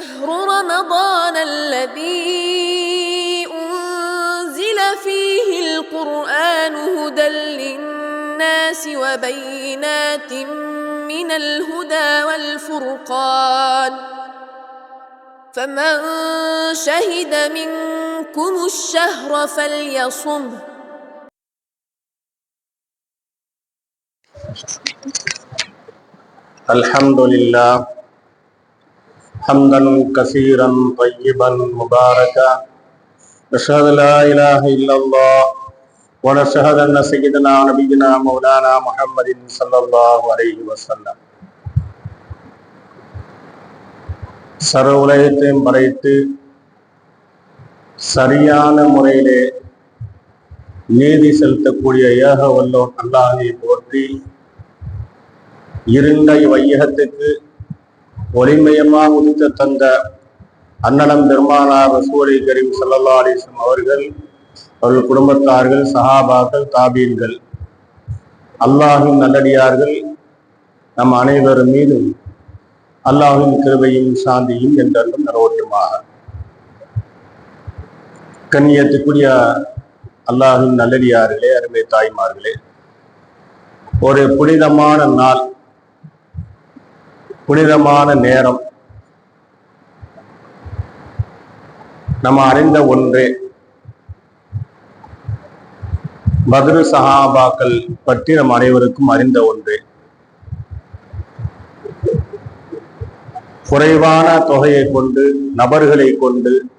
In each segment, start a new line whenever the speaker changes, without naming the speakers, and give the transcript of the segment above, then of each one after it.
شهر رمضان الذي أنزل فيه القرآن هدى للناس وبينات من الهدى والفرقان. فمن شهد منكم الشهر فليصمه
الحمد لله. حمدا كثيرا طيبا مباركا نشهد لا اله الا الله ونشهد ان سيدنا نبينا مولانا محمد صلى الله عليه وسلم சர்வ உலகத்தையும் படைத்து சரியான முறையிலே நீதி செலுத்தக்கூடிய ஏக வல்லோன் அல்லாஹை போற்றி இருண்ட வையகத்துக்கு ஒளிமயமாக உதித்த தந்த அன்னலம் பெருமானார் ரசூலை கரீம் சல்லா அலிஸ்லம் அவர்கள் அவர்கள் குடும்பத்தார்கள் சஹாபாக்கள் தாபீன்கள். அல்லாஹின் நல்லடியார்கள் நம் அனைவரும் மீதும் அல்லாஹின் கிருபையும் சாந்தியும் என்றென்றும் நிறவட்டுமாக கண்ணியத்துக்குரிய அல்லாஹின் நல்லடியார்களே அருமை தாய்மார்களே ஒரு புனிதமான நாள் புனிதமான நேரம். நம்ம அறிந்த ஒன்றே. பத்ரு சஹாபாக்கள் பற்றி நம் அனைவருக்கும் அறிந்த ஒன்றே. குறைவான தொகையை கொண்டு நபர்களை கொண்டு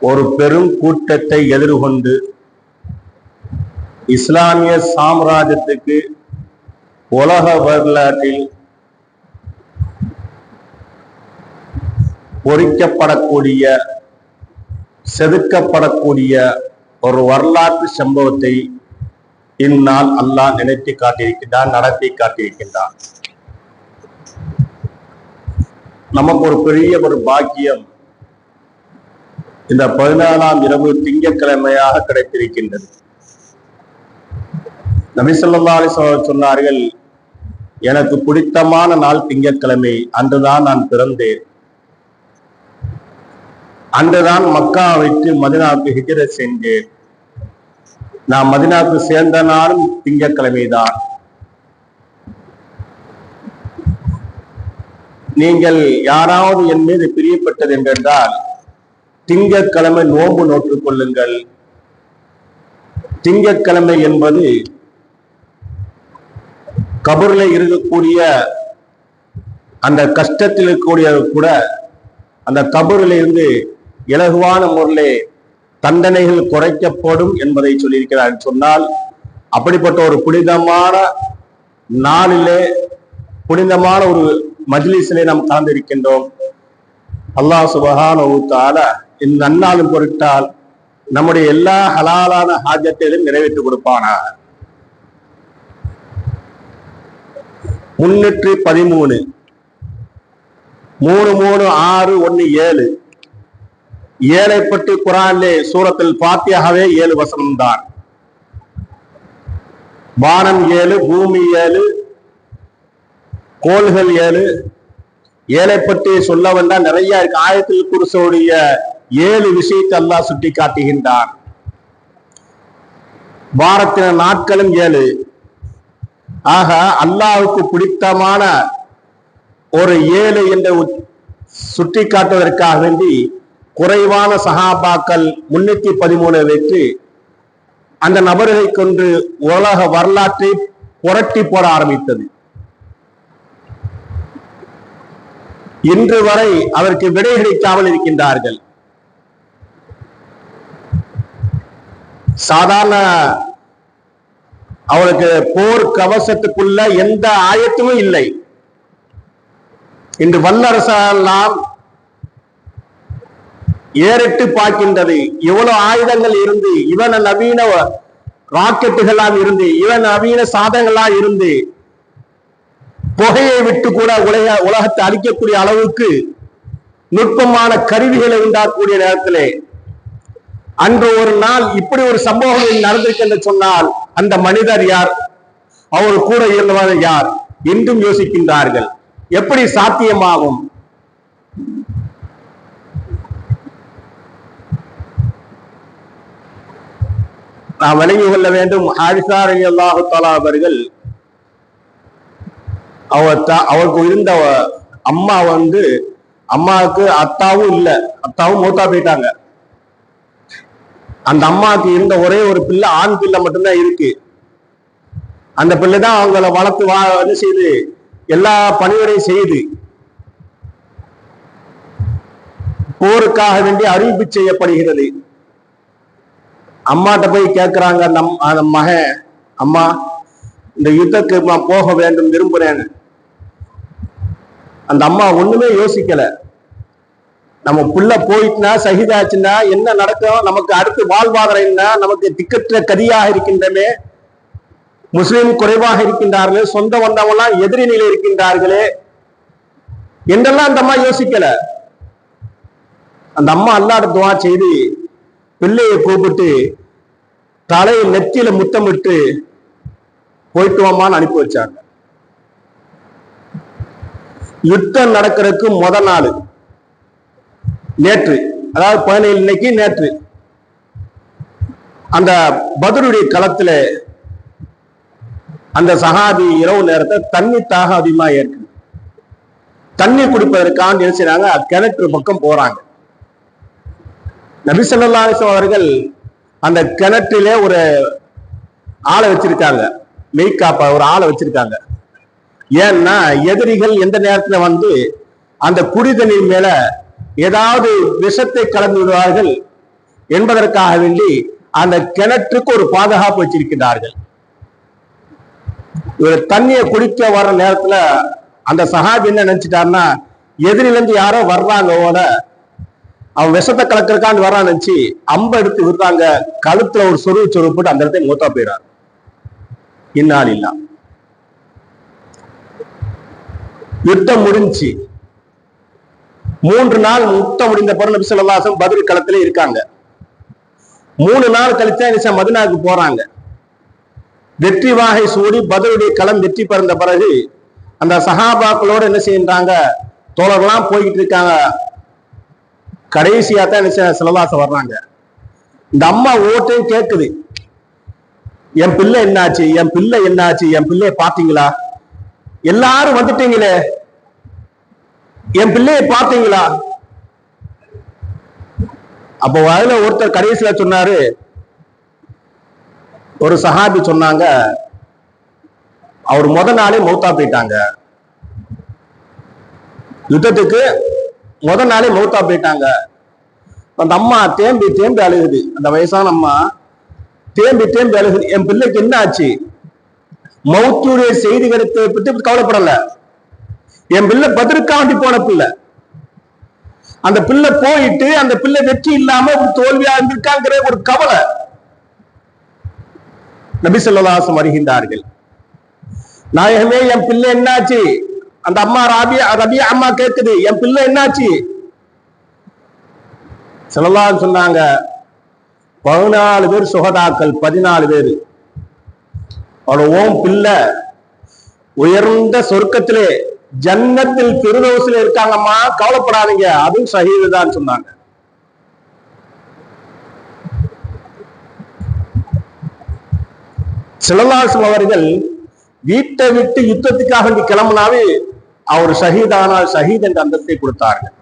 ஒரு பெரும் கூட்டத்தை எதிர்கொண்டு இஸ்லாமிய சாம்ராஜ்யத்துக்கு உலக வரலாற்றில் பொறிக்கப்படக்கூடிய செதுக்கப்படக்கூடிய ஒரு வரலாற்று சம்பவத்தை இந்நாள் அல்லாஹ் நினைத்து காட்டியிருக்கின்றான் நடத்தி காட்டியிருக்கின்றான். நமக்கு ஒரு பெரிய ஒரு பாக்கியம் இந்த பதினாலாம் இரவு திங்கக்கிழமையாக கிடைத்திருக்கின்றது. நபிசல்லா அலிஸ்வல் சொன்னார்கள் எனக்கு பிடித்தமான நாள் திங்கட்கிழமை அன்றுதான் நான் பிறந்தேன். அன்றுதான் மக்கா வைத்து மதினாவுக்கு ஹிஜர சென்றேன். நான் மதினாவுக்கு சேர்ந்த நாளும் திங்கக்கிழமைதான் நீங்கள் யாராவது என் மீது பிரியப்பட்டது என்றென்றால் திங்கக்கிழமை நோன்பு நோற்றுக் கொள்ளுங்கள். திங்கக்கிழமை என்பது கபூர்ல இருக்கக்கூடிய அந்த கஷ்டத்தில் இருக்கக்கூடிய கூட அந்த கபூரில் இருந்து இலகுவான முறையிலே தண்டனைகள் குறைக்கப்படும் என்பதை சொல்லியிருக்கிறார். சொன்னால் அப்படிப்பட்ட ஒரு புனிதமான நாளிலே புனிதமான ஒரு மஜ்லிஸிலே நாம் கலந்திருக்கின்றோம். அல்லாஹ் சுபகான ஊத்தால இந்த நன்னாளும் பொருட்டால் நம்முடைய எல்லா ஹலாலான ஹாஜத்தையும் நிறைவேற்றி கொடுப்பானாக. முன்னூற்றி பதிமூணு மூணு மூணு ஆறு ஒன்று ஏழு ஏழை பற்றி குரானிலே சூரத்தில் பாத்தியாகவே ஏழு வசனம் தான். வானம் ஏழு பூமி ஏழு கோள்கள் ஏழு. ஏழை பற்றி சொல்ல வேண்டாம் நிறைய இருக்கு. ஆயத்தில் குருசோடைய ஏழு விஷயத்தை அல்லாஹ் சுட்டி காட்டுகின்றான். வாரத்தின நாட்களும் ஏழு. ஆக அல்லாஹுக்கு பிடித்தமான ஒரு ஏழு என்று சுட்டி காட்டுவதற்காக வேண்டி குறைவான சகாபாக்கள் முன்னூத்தி பதிமூணு வைத்து அந்த நபர்களை கொண்டு உலக வரலாற்றை புரட்டி போட ஆரம்பித்தது. இன்று வரை அதற்கு விடை கிடைக்காமல் இருக்கின்றார்கள். சாதாரண அவளுக்கு போர் கவசத்துக்குள்ள எந்த ஆயத்துமும் இல்லை. இன்று வல்லரசெல்லாம் ஏறிட்டு பார்க்கின்றது. இவ்வளவு ஆயுதங்கள் இருந்து இவன நவீன ராக்கெட்டுகளாம் இருந்து இவன் நவீன சாதனங்களாம் இருந்து புகையை விட்டு கூட உலக உலகத்தை அழிக்கக்கூடிய அளவுக்கு நுட்பமான கருவிகளை உண்டாக்கக்கூடிய நேரத்திலே அன்று ஒரு நாள் இப்படி ஒரு சம்பவம் நடந்திருக்கு என்று சொன்னால் அந்த மனிதர் யார்? அவர் கூட இருந்தவர் யார்? என்றும் யோசிக்கின்றார்கள். எப்படி சாத்தியமாகும்? நாம் விளங்கி கொள்ள வேண்டும். ஹாரிசா அல்லாஹு தாலா அவர்கள் அவர் அவருக்கு இருந்த அம்மா வந்து அம்மாவுக்கு அத்தாவும் இல்லை. அத்தாவும் மூத்தா போயிட்டாங்க. அந்த அம்மாவுக்கு இருந்த ஒரே ஒரு பிள்ளை ஆண் பிள்ளை மட்டும்தான் இருக்கு. அந்த பிள்ளை தான் அவங்கள வளர்த்து வா என்ன செய்து எல்லா பணிவரையும் செய்து போருக்காக வேண்டி அறிவிப்பு செய்யப்படுகிறது. அம்மாட்ட போய் கேட்கிறாங்க நம் அந்த மகன். அம்மா இந்த யுத்தத்துக்கு நான் போக வேண்டும் விரும்புறேன்னு. அந்த அம்மா ஒண்ணுமே யோசிக்கல. நம்ம புள்ள போயிட்டுனா சகிதாச்சுன்னா என்ன நடக்கும்? நமக்கு அடுத்து வாழ்வாதாரம் என்ன? நமக்கு திக்கற்ற கதியாக இருக்கின்றமே. முஸ்லிம் குறைவாக இருக்கின்றார்களே சொந்த வந்தவங்களாம் எதிரி நிலை இருக்கின்றார்களே. என்றெல்லாம் அந்த அம்மா யோசிக்கல. அந்த அம்மா அல்லாட துவா செய்து பிள்ளையை கூப்பிட்டு தலையை நெத்தியில முத்தமிட்டு போயிட்டு வாமான்னு அனுப்பி வச்சாங்க. யுத்தம் நடக்கிறதுக்கு முத நாள். நேற்று அதாவது பதினேழு இன்னைக்கு நேற்று. அந்த பதருடைய களத்துல அந்த சகாபி இரவு நேரத்தை தண்ணி தாக அதிகமா ஏற்கு தண்ணி குடிப்பதற்காக என்ன செய்றாங்க? கிணற்று பக்கம் போறாங்க. நபிசல்லா அவர்கள் அந்த கிணற்றிலே ஒரு ஆளை வச்சிருக்காங்க. மெய்காப்பா ஒரு ஆளை வச்சிருக்காங்க. ஏன்னா எதிரிகள் எந்த நேரத்துல வந்து அந்த குடி தண்ணீர் மேல ஏதாவது விஷத்தை கலந்து விடுவார்கள் என்பதற்காக வேண்டி அந்த கிணற்றுக்கு ஒரு பாதுகாப்பு வச்சிருக்கிறார்கள் இவர் தண்ணியை குடிக்க வர்ற நேரத்துல அந்த சஹாபி என்ன நினைச்சிட்டாருன்னா எதிரிலிருந்து யாரோ வர்றாங்க ஓட அவன் விஷத்தை கலக்கிறக்கான்னு வரான்னு நினைச்சு அம்ப எடுத்து விடுறாங்க. கழுத்துல ஒரு சொருவு சொருவு போட்டு அந்த இடத்துல மூத்தா போயிடார் இந்நாள் இல்லா. யுத்தம் முடிஞ்சு. மூன்று நாள் முத்தம் முடிந்த பிறகு நபி சொல்லாசம் பதில் களத்துல இருக்காங்க. மூணு நாள் கழிச்சா என்ன மதினாவுக்கு போறாங்க. வெற்றி வாகை சூடி பதிலுடைய களம் வெற்றி பெறந்த பிறகு அந்த சஹாபாக்களோட என்ன செய்யறாங்க தோழர்கள்லாம் போய்கிட்டு இருக்காங்க. கடைசியா தான் என்ன சிலவாசம் வர்றாங்க. இந்த அம்மா ஓட்டையும் கேக்குது. என் பிள்ளை என்னாச்சு? என் பிள்ளை என்னாச்சு? என் பிள்ளைய பாத்தீங்களா எல்லாரும் வந்துட்டீங்களே. என் பிள்ளைய பாத்தீங்களா அப்போ அதுல ஒருத்தர் கடைசியில சொன்னாரு. ஒரு சஹாபி சொன்னாங்க. அவர் முத நாளே மௌத்தா போயிட்டாங்க. யுத்தத்துக்கு முத நாளே மௌத்தா போயிட்டாங்க. அந்த அம்மா தேம்பி தேம்பி அழுகுது. அந்த வயசான அம்மா தேம்பி தேம்பி அழுகுது. என் பிள்ளைக்கு என்ன ஆச்சு? மௌத்துடைய செய்தி கிடைத்த பற்றி கவலைப்படல. என் பிள்ளை பதிர்காண்டி போன பிள்ளை. அந்த பிள்ளை போயிட்டு அந்த பிள்ளை வெற்றி இல்லாம ஒரு தோல்வியா இருந்திருக்காங்கிற ஒரு கவலை. நபி ஸல்லல்லாஹு வருகின்றார்கள். நாயகமே என் பிள்ளை என்னாச்சு? அந்த அம்மா ராபியா ரபியா அம்மா கேட்குது என் பிள்ளை என்னாச்சு? ஸல்லல்லாஹு சொன்னாங்க பதினாலு பேர் சுகதாக்கள் பதினாலு பேர். அவளோட ஓம் பிள்ளை உயர்ந்த சொர்க்கத்திலே ஜன்னத்தில் திருதோசில இருக்காங்கம்மா கவலைப்படாதீங்க. அதுவும் ஷஹீது தான் சொன்னாங்க சிலவாசம் அவர்கள் வீட்டை விட்டு யுத்தத்துக்காக வேண்டி கிளம்புனாவே அவர் ஷஹீதானால் ஷஹீத் என்ற அந்தத்தை கொடுத்தார்கள்.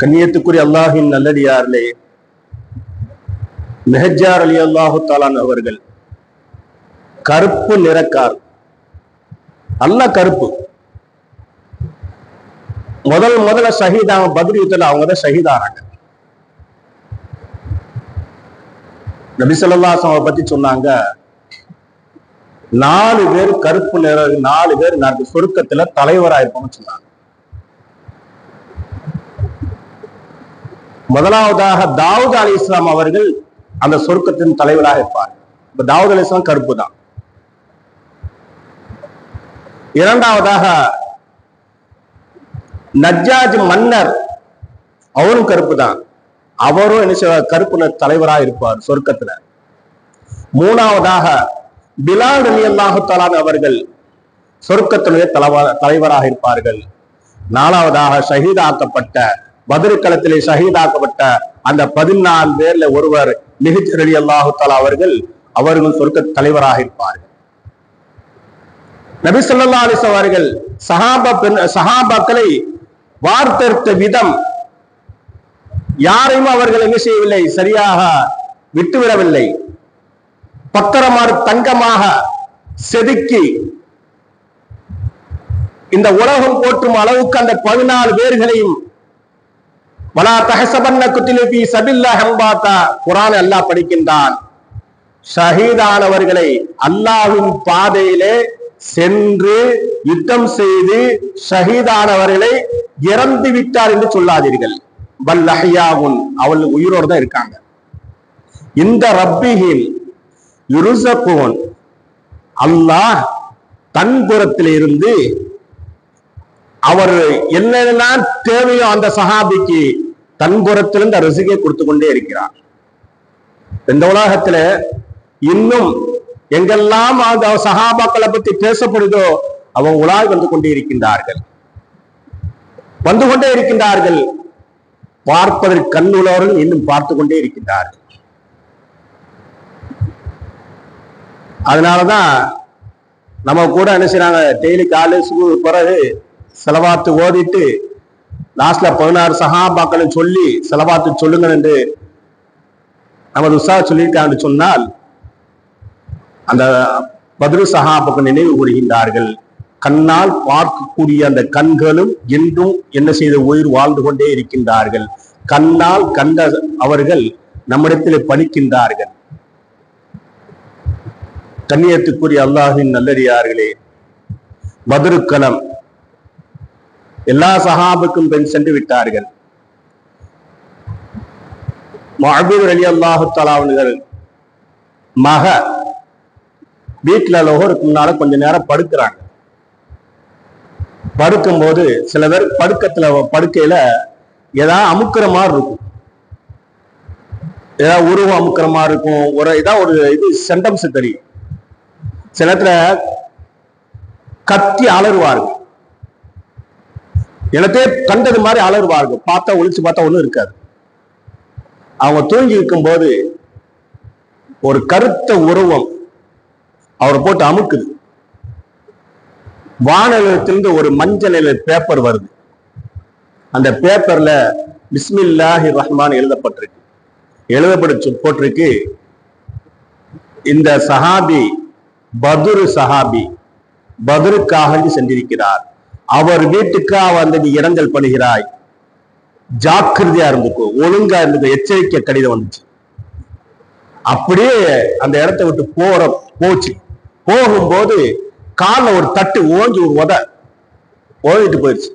கண்ணியத்துக்குரிய அல்லாஹின் நல்லடியார்களே மெஹஜார் அலி அல்லாஹு தாலான் அவர்கள் கருப்பு நிறக்கார். அல்ல கருப்பு. முதல் முதல்ல ஷஹீதாங்க பதில் யுத்தத்தில் அவங்க தான் ஷஹீதாராங்க நபிசல்லாசம் அவரை பத்தி சொன்னாங்க. நாலு பேர் கருப்பு நிற நாலு பேர் நான் சொருக்கத்துல தலைவராயிருப்போம்னு சொன்னாங்க. முதலாவதாக தாவூத் அலி இஸ்லாம் அவர்கள் அந்த சொர்க்கத்தின் தலைவராக இருப்பார். இப்ப தாவூத் அலி இஸ்லாம் கருப்பு தான். இரண்டாவதாக நஜ்ஜாஜ் மன்னர் அவரும் கருப்பு தான். அவரும் என்ன செய்வார்? கருப்பு தலைவராக இருப்பார் சொர்க்கத்துல. மூணாவதாக பிலால் அலி அல்லாஹு அவர்கள் சொர்க்கத்தினுடைய தலைவ- தலைவராக இருப்பார்கள். நாலாவதாக ஷஹீதாக்கப்பட்ட பதிரு களத்திலே ஷஹீதாக்கப்பட்ட அந்த பதினாலு பேர்ல ஒருவர் மிகச் அலி அல்லாஹாலா அவர்கள் அவர்கள் சொர்க்க தலைவராக இருப்பார்கள். நபி சொல்லா அலிஸ் அவர்கள் சஹாபா பெண் சஹாபாக்களை வார்த்தெடுத்த விதம் யாரையும் அவர்கள் என்ன செய்யவில்லை சரியாக விட்டுவிடவில்லை. பத்திரமாறு தங்கமாக செதுக்கி இந்த உலகம் போற்றும் அளவுக்கு அந்த பதினாலு பேர்களையும் வலா தகசபன்ன குத்திலிபி சபில்லா ஹம்பாத்தா குரான் அல்லாஹ் படிக்கின்றான். ஷஹீதானவர்களை அல்லாஹின் பாதையிலே சென்று யுத்தம் செய்து ஷஹீதானவர்களை இறந்து விட்டார் என்று சொல்லாதீர்கள். வல்லஹியாவுன் அவள் உயிரோடு தான் இருக்காங்க. இந்த ரப்பிகில் யுருசகோன் அல்லாஹ் தன் புறத்திலிருந்து அவர் என்னென்னலாம் தேவையோ அந்த சஹாபிக்கு தன் புறத்திலிருந்து கொடுத்து கொண்டே இருக்கிறார். இந்த உலகத்துல இன்னும் எங்கெல்லாம் அந்த சஹாபாக்களை பத்தி பேசப்படுதோ அவன் உலாய் வந்து கொண்டே இருக்கின்றார்கள். வந்து கொண்டே இருக்கின்றார்கள். பார்ப்பதற்கு கண்ணுள்ளவர்கள் இன்னும் பார்த்து கொண்டே இருக்கின்றார்கள் அதனாலதான் நம்ம கூட என்ன செய்யறாங்க டெய்லி காலேஜுக்கு பிறகு செலவாத்து ஓதிட்டு லாஸ்ட்ல பதினாறு சகாபாக்களும் சொல்லி செலவாத்து சொல்லுங்க என்று நமது உஷா சொல்லியிருக்காங்க சொன்னால் அந்த பதிரு சகாபாக்கள் நினைவு கூறுகின்றார்கள். கண்ணால் பார்க்கக்கூடிய அந்த கண்களும் என்றும் என்ன செய்த உயிர் வாழ்ந்து கொண்டே இருக்கின்றார்கள். கண்ணால் கண்ட அவர்கள் நம்மிடத்தில் பணிக்கின்றார்கள். கண்ணியத்துக்குரிய அல்லாஹின் நல்லறியார்களே மதுருக்களம் எல்லா சகாபுக்கும் பெண் சென்று விட்டார்கள். மஹபூர் அலி அல்லாஹு தலாவுகள் மக வீட்டுல லோகருக்கு முன்னால கொஞ்ச நேரம் படுக்கிறாங்க. படுக்கும்போது சில பேர் படுக்கத்துல படுக்கையில ஏதாவது அமுக்குற மாதிரி இருக்கும். ஏதாவது உருவம் அமுக்குற மாதிரி இருக்கும். ஒரு இதான் ஒரு இது சென்டம்ஸ் தெரியும். சில இடத்துல கத்தி அலறுவார்கள். எனத்தே கண்டது மாதிரி அலறுவார்கள். பார்த்தா ஒழிச்சு பார்த்தா ஒண்ணும் இருக்காது. அவங்க தூங்கி இருக்கும்போது ஒரு கருத்த உருவம் அவரை போட்டு அமுக்குது. வானத்திலிருந்து ஒரு மஞ்சள் நில பேப்பர் வருது. அந்த பேப்பர்ல பிஸ்மில்லாஹி ரஹ்மான் எழுதப்பட்டிருக்கு. எழுதப்பட்டு போட்டிருக்கு. இந்த சஹாபி பதுரு சஹாபி பதுருக்காக சென்றிருக்கிறார். அவர் வீட்டுக்காக வந்து நீ இரங்கல் பண்ணுகிறாய். ஜாக்கிரதையா இருந்துக்கோ ஒழுங்கா இருந்துக்கோ எச்சரிக்கை கடிதம் வந்துச்சு. அப்படியே அந்த இடத்தை விட்டு போற போச்சு. போகும்போது காலில் ஒரு தட்டு ஓஞ்சி ஒரு உத ஓடிட்டு போயிடுச்சு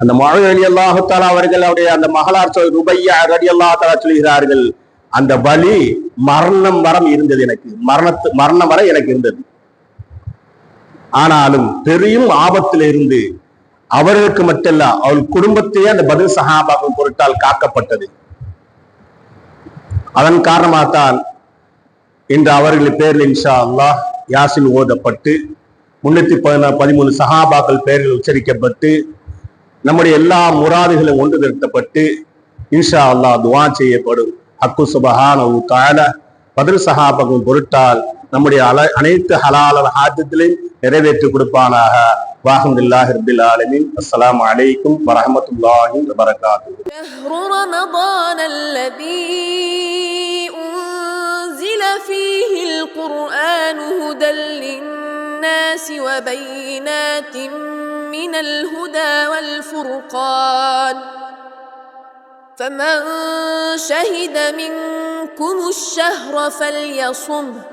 அந்த மழை அலி அல்லாஹாலா அவர்கள் அவருடைய அந்த மகளார் சொல் ருபையா அலி அல்லாஹாலா சொல்கிறார்கள் அந்த வலி மரணம் வரம் இருந்தது எனக்கு. மரணத்து மரணம் வரை எனக்கு இருந்தது. ஆனாலும் பெரியும் ஆபத்தில் இருந்து அவர்களுக்கு மட்டுமல்ல அவள் குடும்பத்தையே அந்த பதில் சகாபாகும் பொருட்டால் காக்கப்பட்டது. அதன் காரணமாகத்தான் இன்று அவர்கள் பேரில் இன்ஷா அல்லாஹ் யாசின் ஓதப்பட்டு முன்னூத்தி பதினா பதிமூணு சஹாபாக்கள் பெயர்கள் உச்சரிக்கப்பட்டு நம்முடைய எல்லா முராதுகளும் ஒன்று திருத்தப்பட்டு இன்ஷா அல்லா துவா செய்யப்படும். அக்கு சுபஹானவு தாழ பதில் சஹாபகம் பொருட்டால் நம்முடைய அல அனைத்து ஹலால ஹாஜத்திலையும் நிறைவேற்றி கொடுப்பானாக. வாஹம்துல்லாஹ் ஹிர்பில் ஆலமின். அஸ்லாம் அலைக்கும் வரஹமத்துல்லாஹி
வரகாத்து أنزل فيه القرآن هدى للناس وبينات من الهدى والفرقان فمن شهد منكم الشهر فليصمه